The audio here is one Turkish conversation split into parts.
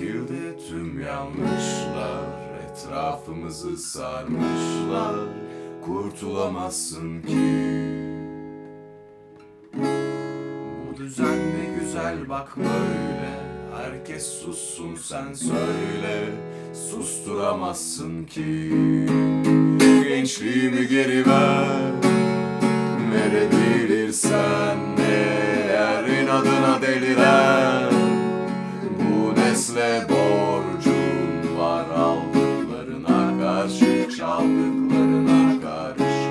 Değildi tüm yanlışlar. Etrafımızı sarmışlar. Kurtulamazsın ki. Bu düzen ne güzel bak böyle. Herkes sussun sen söyle. Susturamazsın ki. Gençliğimi geri ver. Verebilirsen eğer inadına deliren Bu nesle borcun var aldıklarına karşı Çaldıklarına karşı.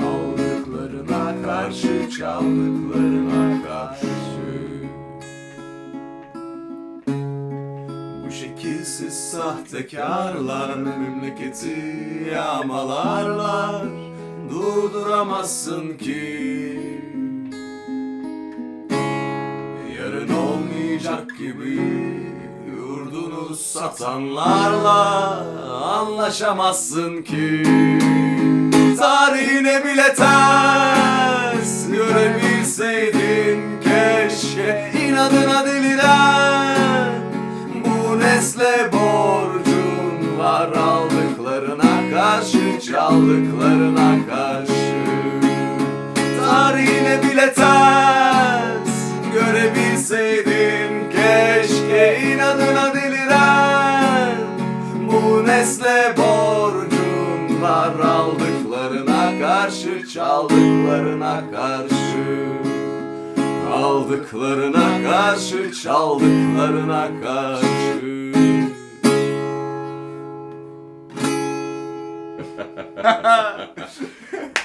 Aldıklarına karşı çaldıklarına karşı. Bu şekilsiz sahtekarlar memleketi yağmalarlar. Durduramazsın ki olmayacak gibi Yurdunu satanlarla Anlaşamazsın ki. Tarihine bile ters Görebilseydin keşke inadına deliren Bu nesle borcun var aldıklarına karşı Çaldıklarına karşı Bu nesle borcun var aldıklarına karşı Çaldıklarına karşı. Aldıklarına karşı Çaldıklarına karşı